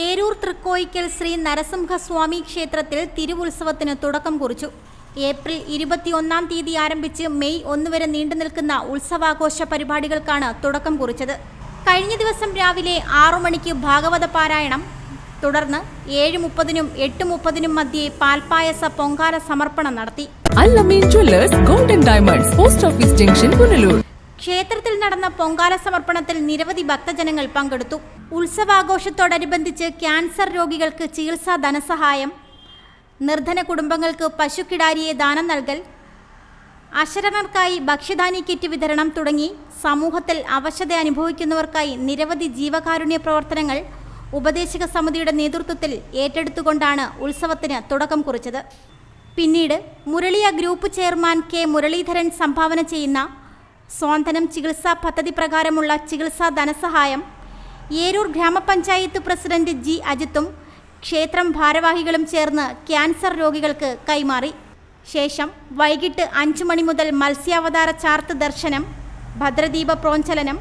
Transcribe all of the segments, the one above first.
ഏരൂർ തൃക്കോയിക്കൽ ശ്രീ നരസിംഹസ്വാമി ക്ഷേത്രത്തിൽ തിരുവുത്സവത്തിന് തുടക്കം കുറിച്ചു. ഏപ്രിൽ ഇരുപത്തിയൊന്നാം തീയതി ആരംഭിച്ച് മെയ് ഒന്ന് വരെ നീണ്ടു നിൽക്കുന്ന ഉത്സവാഘോഷ പരിപാടികൾക്കാണ് തുടക്കം കുറിച്ചത്. കഴിഞ്ഞ ദിവസം രാവിലെ ആറു മണിക്ക് ഭാഗവത പാരായണം. തുടർന്ന് ഏഴ് മുപ്പതിനും എട്ട് മുപ്പതിനും മധ്യേ പാൽപ്പായസ പൊങ്കാല സമർപ്പണം നടത്തി. Allameen jewellers golden diamonds post office junction Punalur. ക്ഷേത്രത്തിൽ നടന്ന പൊങ്കാല സമർപ്പണത്തിൽ നിരവധി ഭക്തജനങ്ങൾ പങ്കെടുത്തു. ഉത്സവാഘോഷത്തോടനുബന്ധിച്ച് ക്യാൻസർ രോഗികൾക്ക് ചികിത്സാ ധനസഹായം നിർധന കുടുംബങ്ങൾക്ക് പശുക്കിടാരിയെ ദാനം നൽകൽ അശരണർക്കായി ഭക്ഷ്യധാന്യ കിറ്റ് വിതരണം തുടങ്ങി. സമൂഹത്തിൽ അവശത അനുഭവിക്കുന്നവർക്കായി നിരവധി ജീവകാരുണ്യ പ്രവർത്തനങ്ങൾ ഉപദേശക സമിതിയുടെ നേതൃത്വത്തിൽ ഏറ്റെടുത്തുകൊണ്ടാണ് ഉത്സവത്തിന് തുടക്കം കുറിച്ചത്. പിന്നീട് Muraliya group chairman K Muraleedharan സംഭാവന ചെയ്യുന്ന സ്വാന്തനം ചികിത്സാ പദ്ധതി പ്രകാരമുള്ള ചികിത്സാ ധനസഹായം ഏരൂർ ഗ്രാമപഞ്ചായത്ത് പ്രസിഡന്റ് ജി അജിത്തും ക്ഷേത്രം ഭാരവാഹികളും ചേർന്ന് ക്യാൻസർ രോഗികൾക്ക് കൈമാറി. ശേഷം വൈകിട്ട് അഞ്ചു മണി മുതൽ മത്സ്യാവതാര ചാർത്ത് ദർശനം ഭദ്രദീപ പ്രോഞ്ചലനം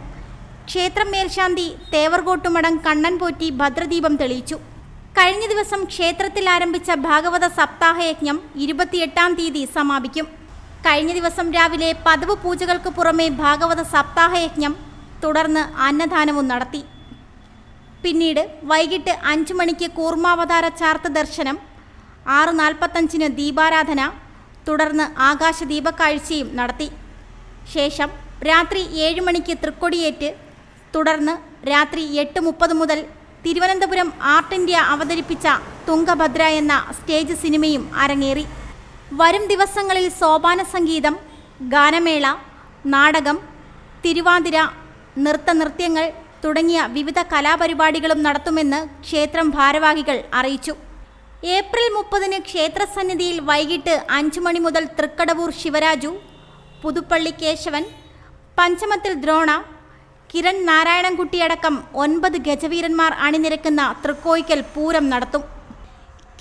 ക്ഷേത്രം മേൽശാന്തി തേവർകോട്ടുമടം കണ്ണൻ പോറ്റി ഭദ്രദീപം തെളിയിച്ചു. കഴിഞ്ഞ ദിവസം ക്ഷേത്രത്തിൽ ആരംഭിച്ച ഭാഗവത സപ്താഹയജ്ഞം ഇരുപത്തിയെട്ടാം തീയതി സമാപിക്കും. കഴിഞ്ഞ ദിവസം രാവിലെ പതിവ് പൂജകൾക്ക് പുറമെ ഭാഗവത സപ്താഹയജ്ഞം തുടർന്ന് അന്നദാനവും നടത്തി. പിന്നീട് വൈകിട്ട് അഞ്ചു മണിക്ക് കൂർമാവതാര ചാർത്ത് ദർശനം ആറ് നാൽപ്പത്തഞ്ചിന് ദീപാരാധന തുടർന്ന് ആകാശ ദീപക്കാഴ്ചയും നടത്തി. ശേഷം രാത്രി ഏഴ് മണിക്ക് തൃക്കൊടിയേറ്റ് തുടർന്ന് രാത്രി എട്ട് മുപ്പത് മുതൽ തിരുവനന്തപുരം ആർട്ട് ഇന്ത്യ അവതരിപ്പിച്ച തുങ്കഭദ്ര എന്ന സ്റ്റേജ് സിനിമയും അരങ്ങേറി. വരും ദിവസങ്ങളിൽ സോപാന സംഗീതം ഗാനമേള നാടകം തിരുവാതിര നൃത്ത നൃത്യങ്ങൾ തുടങ്ങിയ വിവിധ കലാപരിപാടികളും നടത്തുമെന്ന് ക്ഷേത്രം ഭാരവാഹികൾ അറിയിച്ചു. ഏപ്രിൽ മുപ്പതിന് ക്ഷേത്രസന്നിധിയിൽ വൈകിട്ട് അഞ്ചു മണി മുതൽ തൃക്കടവൂർ ശിവരാജു പുതുപ്പള്ളി കേശവൻ പഞ്ചമത്തിൽ ദ്രോണ കിരൺ നാരായണൻകുട്ടിയടക്കം ഒൻപത് ഗജവീരന്മാർ അണിനിരക്കുന്ന തൃക്കോയിക്കൽ പൂരം നടത്തും.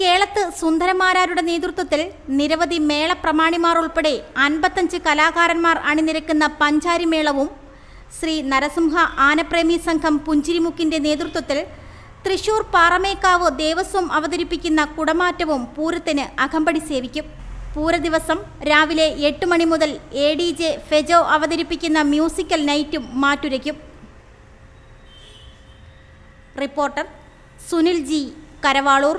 കേളത്ത് സുന്ദരമാരാരുടെ നേതൃത്വത്തിൽ നിരവധി മേള പ്രമാണിമാർ ഉൾപ്പെടെ അൻപത്തഞ്ച് കലാകാരന്മാർ അണിനിരക്കുന്ന പഞ്ചാരി മേളവും ശ്രീ നരസിംഹ ആനപ്രേമി സംഘം പുഞ്ചിരിമുക്കിന്റെ നേതൃത്വത്തിൽ തൃശൂർ പാറമേക്കാവ് ദേവസ്വം അവതരിപ്പിക്കുന്ന കുടമാറ്റവും പൂരത്തിന് അകമ്പടി സേവിക്കും. പൂര ദിവസം രാവിലെ എട്ട് മണി മുതൽ എ ഡി ജെ ഫെജോ അവതരിപ്പിക്കുന്ന മ്യൂസിക്കൽ നൈറ്റും മാറ്റുരയ്ക്കും. Reporter Sunil G Karavaloor